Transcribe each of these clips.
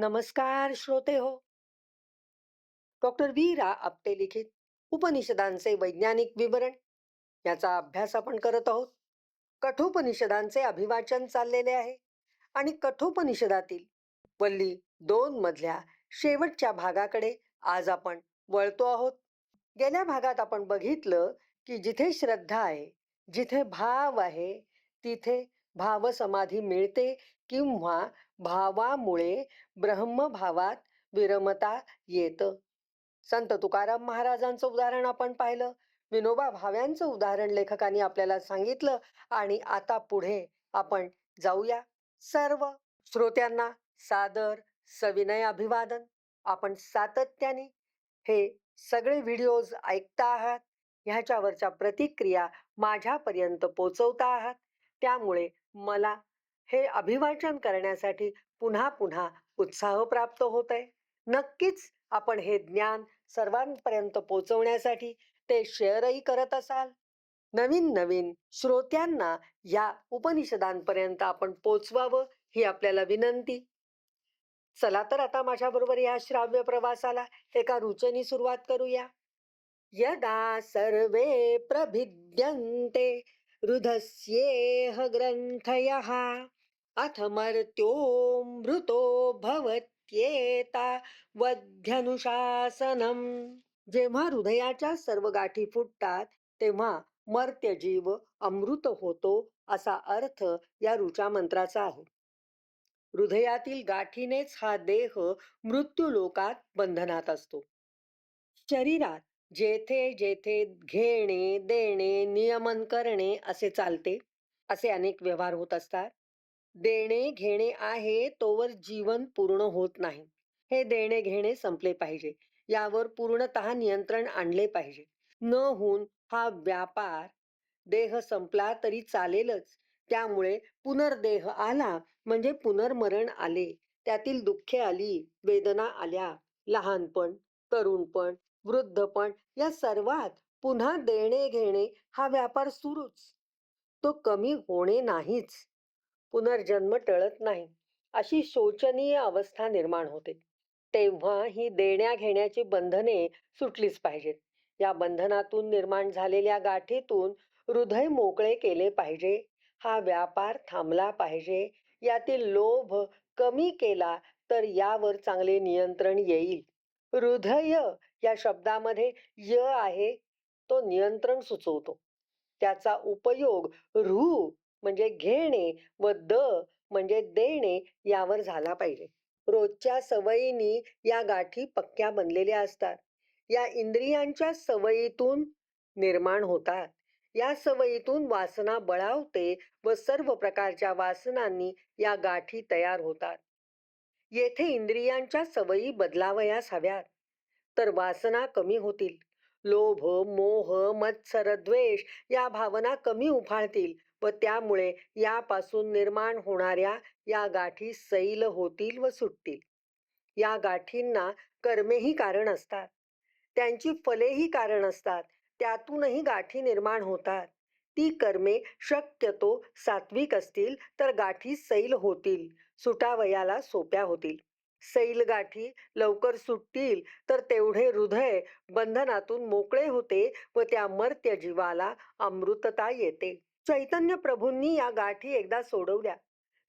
नमस्कार श्रोते हो. डॉक्टर वीरा आपटे लिखित उपनिषदांचे वैज्ञानिक विवरण याचा अभ्यास आपण करत आहोत. कठोपनिषदांचे अभिवाचन चाललेले आहे आणि कठोपनिषदातील वल्ली दोन मधल्या शेवटच्या भागाकडे आज आपण वळतो आहोत. गेल्या भागात आपण बघितलं की जिथे श्रद्धा आहे जिथे भाव आहे तिथे भाव समाधी मिळते किंवा भावामुळे ब्रह्मभावात विरमता येत. संत तुकाराम महाराजांचं उदाहरण आपण पाहिलं. विनोबा भाव्यांचं उदाहरण लेखकांनी आपल्याला सांगितलं आणि आता पुढे आपण जाऊया. सर्व श्रोत्यांना सादर सविनय अभिवादन. आपण सातत्याने हे सगळे व्हिडिओज ऐकता आहात. ह्याच्यावरच्या प्रतिक्रिया माझ्यापर्यंत पोचवता आहात. त्यामुळे मला हे अभिवाचन करण्यासाठी पुन्हा पुन्हा उत्साह प्राप्त होत आहे. नक्कीच आपण हे ज्ञान सर्वांपर्यंत पोहोचवण्यासाठी ते शेअरही करत असाल. नवीन नवीन श्रोत्यांना या उपनिषदांपर्यंत आपण पोचवावं ही आपल्याला विनंती. चला तर आता माझ्याबरोबर या श्राव्य प्रवासाला एका रुचनी सुरुवात करूया. यदा सर्वे प्रभिद्यन्ते हृदस्येह ग्रंथयः अथ मर्त्योमृतो भवत्येता वध्यनुशासनम. जेव्हा हृदयाच्या सर्व गाठी फुटतात तेव्हा मर्त्य जीव अमृत होतो असा अर्थ या ऋचा मंत्राचा आहे. हृदयातील गाठीनेच हा देह मृत्यू लोकात बंधनात असतो. शरीरात जेथे जेथे घेणे देणे नियमन करणे असे चालते असे अनेक व्यवहार होत असतात. देणे घेणे आहे तोवर जीवन पूर्ण होत नाही. हे देणे घेणे संपले पाहिजे. यावर पूर्णतः नियंत्रण आणले पाहिजे. न होऊन हा व्यापार देह संपला तरी चालेलच. त्यामुळे पुनर्देह आला म्हणजे पुनर्मरण आले. त्यातील दुःखे आली वेदना आल्या. लहानपण तरुणपण वृद्धपण या सर्वात पुन्हा देणे घेणे हा व्यापार सुरूच. तो कमी होणे नाहीच. पुनर्जन्म टळत नाही अशी शोचनीय अवस्था निर्माण होते. तेव्हा ही देण्या घेण्याची बंधने सुटलीच पाहिजेत. या बंधनातून निर्माण झालेल्या गाठीतून हृदय मोकळे केले पाहिजे. हा व्यापार थांबला पाहिजे. यातील लोभ कमी केला तर यावर चांगले नियंत्रण येईल. हृदय या शब्दामध्ये य आहे तो नियंत्रण सुचवतो. त्याचा उपयोग ऋ म्हणजे घेणे व द म्हणजे देणे यावर झाला पाहिजे. रोजच्या सवयीनी या गाठी पक्क्या बनलेल्या असतात. या इंद्रियांच्या सवयीतून निर्माण होतात. या सवयीतून वासना बळावते व सर्व प्रकारच्या वासनांनी या गाठी तयार होतात. येथे इंद्रियांच्या सवयी बदलावयास हव्यात. तर वासना कमी होतील. लोभ मोह मत्सर द्वेष या भावना कमी उफाळतील व त्यामुळे यापासून निर्माण होणाऱ्या या गाठी सैल होतील व सुटतील. या गाठींना कर्मेही कारण असतात. त्यांची फलेही कारण असतात. त्यातूनही गाठी निर्माण होतात. ती कर्मे शक्यतो सात्विक असतील तर गाठी सैल होतील. सुटावयाला सोप्या होतील. सैलगाठी लवकर सुटतील तर तेवढे हृदय बंधनातून मोकळे होते व त्या मर्त्य जीवाला अमृतता येते. चैतन्य प्रभूंनी या गाठी एकदा सोडवल्या.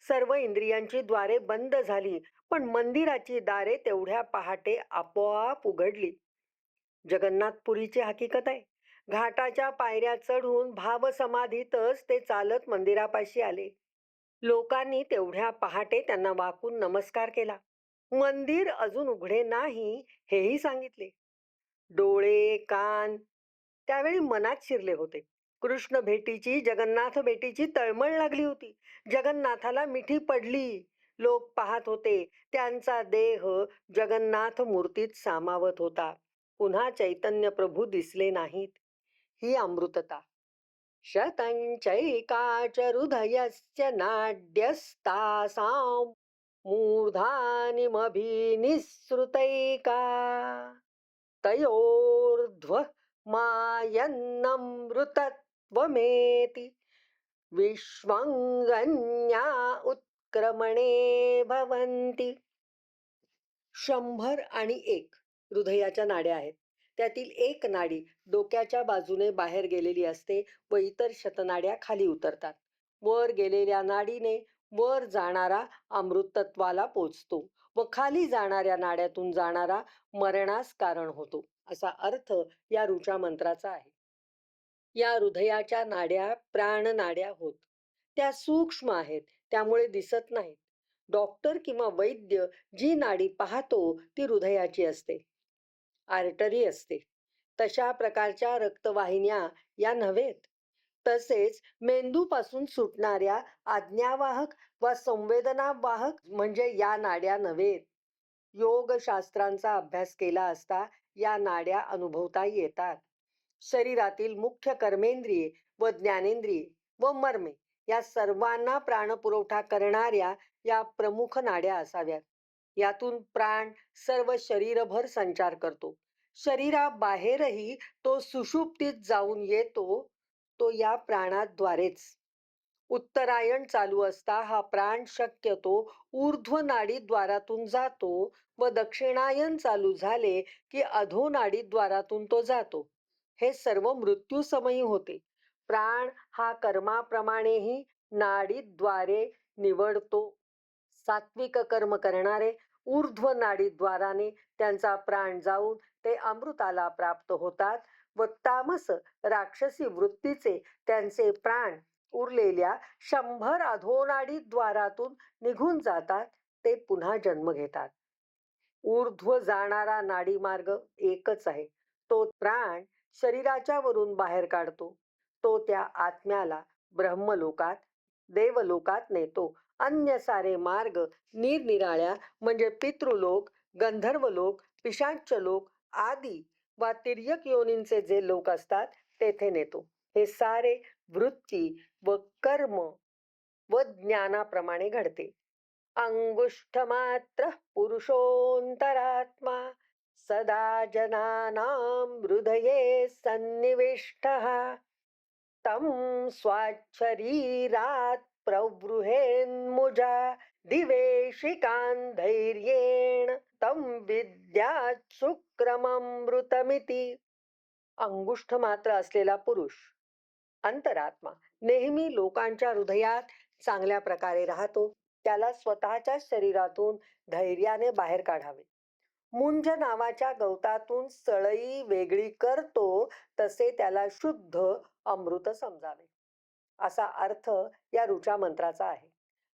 सर्व इंद्रियांची द्वारे बंद झाली पण मंदिराची दारे तेवढ्या पहाटे आपोआप उघडली. जगन्नाथपुरीची हकीकत आहे. घाटाच्या पायऱ्या चढून भाव समाधीतच ते चालत मंदिरापाशी आले. लोकांनी तेवढ्या पहाटे त्यांना वाकून नमस्कार केला. मंदिर अजून उघडे नाही हेही सांगितले. डोळे कान त्यावेळी मनात शिरले होते. कृष्ण भेटीची जगन्नाथ भेटीची तळमळ लागली होती. जगन्नाथाला मिठी पडली. लोक पाहत होते. त्यांचा देह जगन्नाथ मूर्तीत सामावत होता. पुन्हा चैतन्य प्रभू दिसले नाहीत. ही अमृतता. शतंचैकाच हृदयस्य नाड्यस्तासां मूर्धानिमभिनिःसृतैका। तयोर्ध्व मायन्नमृतत्वमेति विश्वङ्गन्या उत्क्रमणे भवन्ति। शंभर आणि एक हृदयाच्या नाड्या आहेत. त्यातील एक नाडी डोक्याच्या बाजूने बाहेर गेलेली असते व इतर शतनाड्या खाली उतरतात. वर गेलेल्या नाडीने वर जाणारा अमृतत्वाला पोचतो व खाली जाणाऱ्या नाड्यातून जाणारा मरणास कारण होतो. असा अर्थ या ऋचा मंत्राचा आहे. या हृदयाच्या नाड्या प्राणनाड्या होत. त्या सूक्ष्म आहेत त्यामुळे दिसत नाहीत. डॉक्टर किंवा वैद्य जी नाडी पाहतो ती हृदयाची असते. आर्टरी असते. तशा प्रकारच्या रक्तवाहिन्या या नव्हेत. तसेच मेंदूपासून सुटणाऱ्या आज्ञावाहक व संवेदनावाहक म्हणजे या नाड्या नव्हेत योगशास्त्रांचा अभ्यास केला असता या नाड्या अनुभवता येतात. शरीरातील मुख्य कर्मेंद्रिये व ज्ञानेंद्रिये व मर्मे या सर्वांना प्राणपुरवठा करणाऱ्या या प्रमुख नाड्या असाव्यात. यातून प्राण सर्व शरीरभर संचार करतो. शरीराबाहेरही तो सुषुप्तीत जाऊन येतो तो या प्राणाद्वारेच. उत्तरायण चालू असता हा प्राण शक्यतो ऊर्ध्व नाडीद्वारातून जातो व दक्षिणायन चालू झाले की अधो नाडीद्वारातून तो जातो. हे सर्व मृत्यूसमयी होते. प्राण हा कर्माप्रमाणेही नाडीद्वारे निवडतो. सात्विक कर्म करणारे ऊर्ध्व नाडीद्वाराने त्यांचा प्राण जाऊन ते अमृताला प्राप्त होतात. व तामस राक्षसी वृत्तीचे त्यांचे प्राण उरलेल्या शंभर अधोनाडी द्वारातून निघून जातात ते पुन्हा जन्म घेतात. ऊर्ध्व जाणारा नाडी मार्ग एकच आहे. तो प्राण शरीराच्या वरून बाहेर काढतो. तो त्या आत्म्याला ब्रह्मलोकात देवलोकात नेतो. अन्य सारे मार्ग निरनिराळ्या म्हणजे पितृलोक गंधर्वलोक पिशाच्य लोक आदी वा तिर्यक योनींचे जे लोक असतात तेथे नेतो. हे सारे वृत्ती व कर्म व ज्ञानाप्रमाणे घडते. अंगुष्ठ मात्र पुरुषोंतरात्मा सदा जनानां हृदये सन्निविष्ट. तं स्वाच्छरीरात् प्रबृहेन्मुजा दिवेशिकान् धैर्येण तं विद्यात् सुक्रममृतमिती। अंगुष्ठ मात्र असलेला पुरुष अंतरात्मा नेहमी लोकांच्या हृदयात चांगल्या प्रकारे राहतो त्याला स्वतःच्या शरीरातून धैर्याने बाहेर काढावे. मुंज नावाच्या गवतातून सळई वेगळी करतो तसे त्याला शुद्ध अमृत समजावे. असा अर्थ या ऋचा मंत्राचा आहे.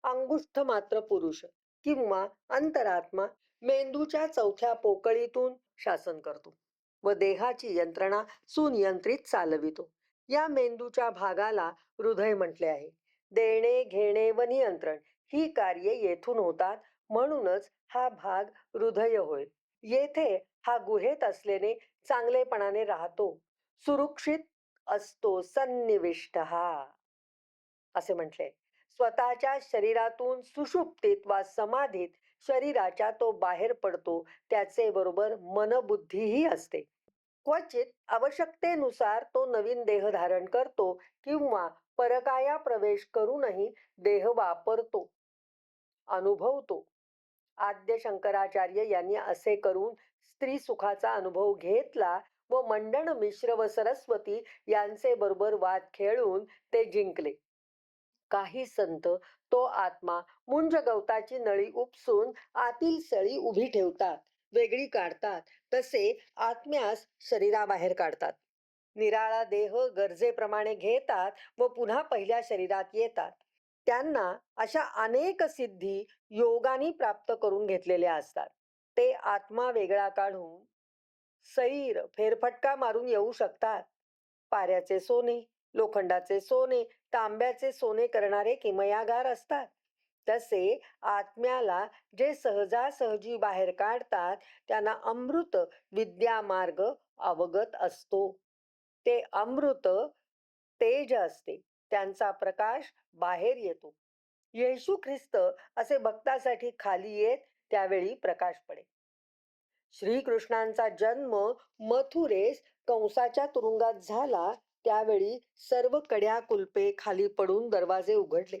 अंगुष्ठ मात्र पुरुष किंवा अंतरात्मा मेंदूच्या चौथ्या पोकळीतून शासन करतो व देहाची यंत्रणा सुनियंत्रित चालवितो. या मेंदूच्या भागाला हृदय म्हटले आहे. देणे घेणे व नियंत्रण ही कार्ये येथून होतात म्हणूनच हा भाग हृदय होय. येथे हा गुहेत असल्याने चांगलेपणाने राहतो. सुरक्षित असतो सन्निविष्ट हा असे म्हटले. स्वतःच्या शरीरातून सुषुप्तीत वा समाधीत शरीराच्या तो बाहेर पडतो त्याचे बरोबर मनबुद्धीही असते. क्वचित आवश्यकतेनुसार तो नवीन देह धारण करतो किंवा परकाया प्रवेश करूनही देह वापरतो अनुभवतो. आद्य शंकराचार्य यांनी असे करून स्त्री सुखाचा अनुभव घेतला व मंडन मिश्र व सरस्वती यांचे बरोबर वाद खेळून ते जिंकले. काही संत तो आत्मा मुंज गवताची नळी उपसून आतील सळी उभी ठेवतात वेगळी काढतात तसे आत्म्यास शरीराबाहेर काढतात. निराळा देह गरजेप्रमाणे घेतात व पुन्हा पहिल्या शरीरात येतात. त्यांना अशा अनेक सिद्धी योगानी प्राप्त करून घेतलेल्या असतात. ते आत्मा वेगळा काढून सैर फेरफटका मारून येऊ शकतात. पाऱ्याचे सोने लोखंडाचे सोने तांब्याचे सोने करणारे किमयागार असतात. तसे आत्म्याला जे सहजासहजी बाहेर काढतात त्यांना अमृत विद्या मार्ग अवगत असतो. ते अमृत तेज असते. त्यांचा प्रकाश बाहेर येतो. येशू ख्रिस्त असे भक्तासाठी खाली येत त्यावेळी प्रकाश पडे श्रीकृष्णांचा जन्म मथुरेस कंसाच्या तुरुंगात झाला त्यावेळी सर्व कड्या कुलपे खाली पडून दरवाजे उघडले.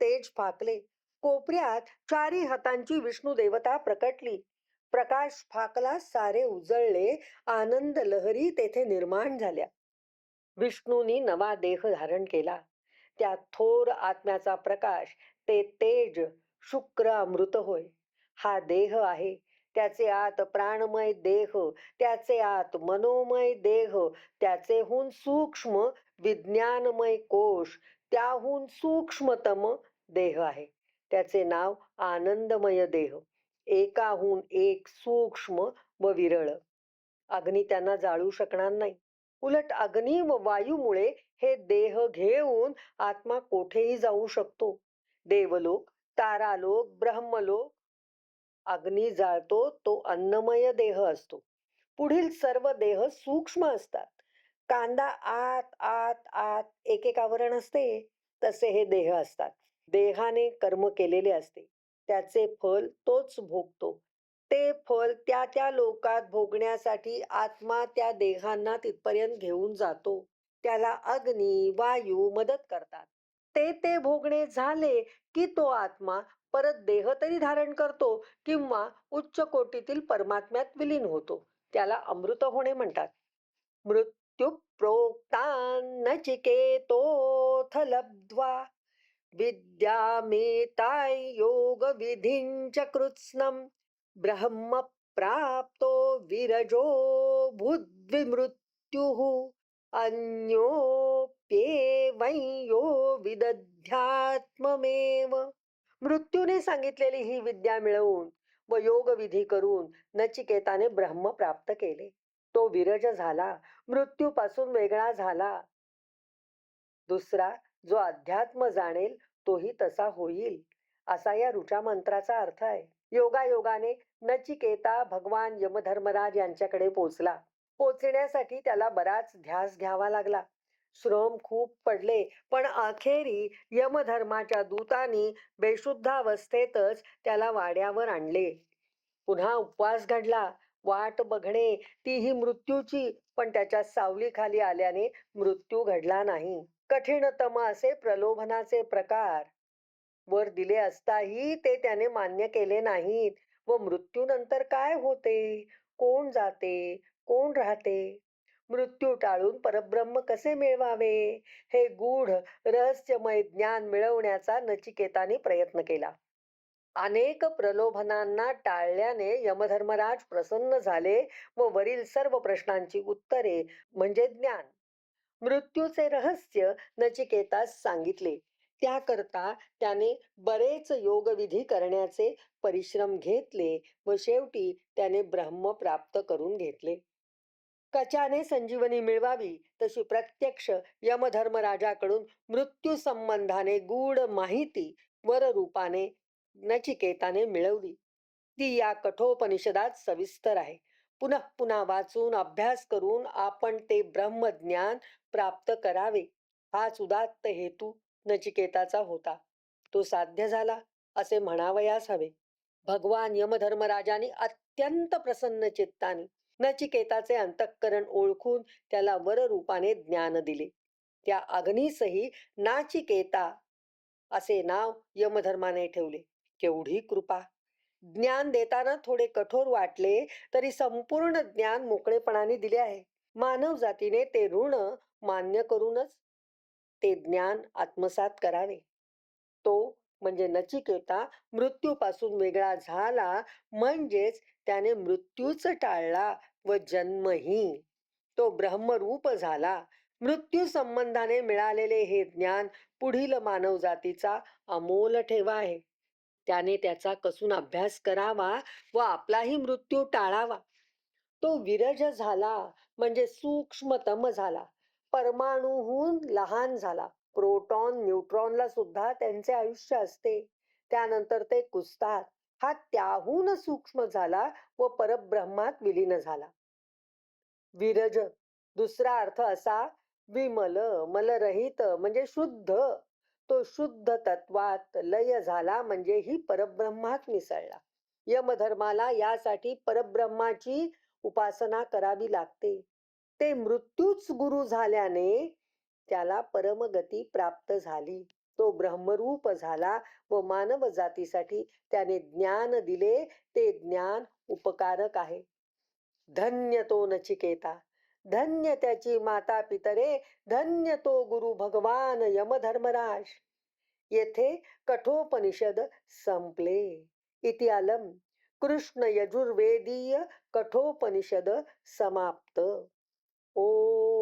तेज फाकले. कोपऱ्यात चारी हातांची विष्णू देवता प्रकटली. प्रकाश फाकला सारे उजळले. आनंद लहरी तेथे निर्माण झाल्या. विष्णूनी नवा देह धारण केला. त्या थोर आत्म्याचा प्रकाश ते तेज शुक्र अमृत होय. हा देह आहे. त्याचे आत प्राणमय देह त्याचे आत मनोमय देह त्याचेहून सूक्ष्म विज्ञानमय कोश त्याहून सूक्ष्मतम देह आहे. त्याचे नाव आनंदमय देह. एकाहून एक सूक्ष्म व विरळ. अग्नी त्यांना जाळू शकणार नाही. उलट अग्नी व वायूमुळे हे देह घेऊन आत्मा कोठेही जाऊ शकतो. देवलोक तारालोक ब्रह्मलोक अग्नी जाळतो तो अन्नमय देह असतो. पुढील सर्व देह सूक्ष्म असतात. कांदा आत आत आत एक एक आवरण असते तसे हे देह असतात. देहाने कर्म केलेले असते. त्याचे फल तोच भोगतो. ते फल त्या त्या लोकात भोगण्यासाठी आत्मा त्या देहांना तिथपर्यंत घेऊन जातो. त्याला अग्नी वायू मदत करतात. ते ते भोगणे झाले की तो आत्मा परत देह तरी धारण करतो किंवा उच्च कोटीतील परमात्म्यात विलीन होतो. त्याला अमृत होणे म्हणतात. मृत्यू प्रोक्तान नचिकेतोथ लब्ध्वा विद्यामेताय योग विधींच कृत्स्नम ब्रह्म प्राप्तो विरजो भूद्विमृत्युः अन्योप्येवं यो विदध्यात्ममेव. मृत्यूने सांगितलेली ही विद्या मिळवून व योगविधी करून नचिकेताने ब्रह्म प्राप्त केले. तो विरज झाला मृत्यूपासून वेगळा झाला. दुसरा जो अध्यात्म जाणेल तोही तसा होईल असा या ऋचा मंत्राचा अर्थ आहे. योगायोगाने नचिकेता भगवान यमधर्मराज यांच्याकडे पोचला. पोचण्यासाठी त्याला बराच ध्यास घ्यावा लागला. श्रम खूप पडले. पण अखेरी यमधर्माच्या दूतानी बेशुद्धावस्थेतच त्याला वाड्यावर आणले. पुन्हा उपवास घडला. वाट बघणे ती ही मृत्यूची. पण त्याच्या सावलीखाली आल्याने मृत्यू घडला नाही. कठीणतम असे प्रलोभनाचे प्रकार. वर दिले असताही ते त्याने मान्य केले नाहीत. व मृत्यूनंतर काय होते? कोण जाते? कोण राहते? मृत्यू टाळून परब्रह्म कसे मिळवावे? हे गूढ रहस्यमय ज्ञान मिळवण्याचा नचिकेताने प्रयत्न केला. अनेक प्रलोभनांना टाळल्याने यमधर्मराज प्रसन्न झाले व वरील सर्व प्रश्नांची उत्तरे म्हणजे ज्ञान मृत्यूचे रहस्य नचिकेतास सांगितले. त्याकरता त्याने बरेच योगविधी करण्याचे परिश्रम घेतले व शेवटी त्याने ब्रह्म प्राप्त करून घेतले. कचाने संजीवनी मिळवावी? तशी प्रत्यक्ष यमधर्मराजाकडून मृत्यू संबंधाने गूढ माहिती वररूपाने नचिकेताने मिळवली. ती या कठोपनिषदात सविस्तर आहे. पुनः पुन्हा वाचून अभ्यास करून आपण ते ब्रह्मज्ञान प्राप्त करावे. हाच उदात्त हेतू नचिकेताचा होता. तो साध्य झाला असे म्हणावयास हवे. भगवान यमधर्मराजाने अत्यंत प्रसन्न चित्ताने नचिकेताचे अंतःकरण ओळखून त्याला वररूपाने ज्ञान दिले. त्या अग्नीसही नाचिकेता असे नाव यमधर्माने ठेवले. केवढी कृपा! ज्ञान देताना थोडे कठोर वाटले तरी संपूर्ण ज्ञान मोकळेपणाने दिले आहे. मानव जातीने ते ऋण मान्य करूनच ते ज्ञान आत्मसात करावे. तो म्हणजे नचिकेता मृत्यूपासून वेगळा झाला म्हणजेच त्याने मृत्यूच टाळला व जन्मही. तो ब्रह्मरूप झाला. मृत्यू संबंधाने मिळालेले हे ज्ञान पुढील मानव जातीचा अमोल ठेवा आहे. त्याने त्याचा कसून अभ्यास करावा व आपलाही मृत्यू टाळावा. तो विरज झाला म्हणजे सूक्ष्मतम झाला. परमाणूहून लहान झाला. प्रोटॉन न्यूट्रॉनला सुद्धा त्यांचे आयुष्य असते. त्यानंतर ते कुसतात हा त्याहून सूक्ष्म झाला व परब्रह्मात विलीन झाला. विरज. दुसरा अर्थ असा विमल मलरहित म्हणजे शुद्ध. तो शुद्ध तत्वात लय झाला म्हणजे ही परब्रह्मात मिसळला. यमधर्माला यासाठी परब्रह्माची उपासना करावी लागते. ते मृत्यूच गुरु झाल्याने त्याला परमगती प्राप्त झाली. तो ब्रह्मरूप झाला व मानव जातीसाठी त्याने ज्ञान दिले. ते ज्ञान उपकारक आहे. धन्य तो नचिकेता धन्य त्याची माता पितरे धन्य तो गुरु भगवान यमधर्मराज. येथे कठोपनिषद संपले. इति अलम. कृष्ण यजुर्वेदीय कठोपनिषद समाप्त. ओ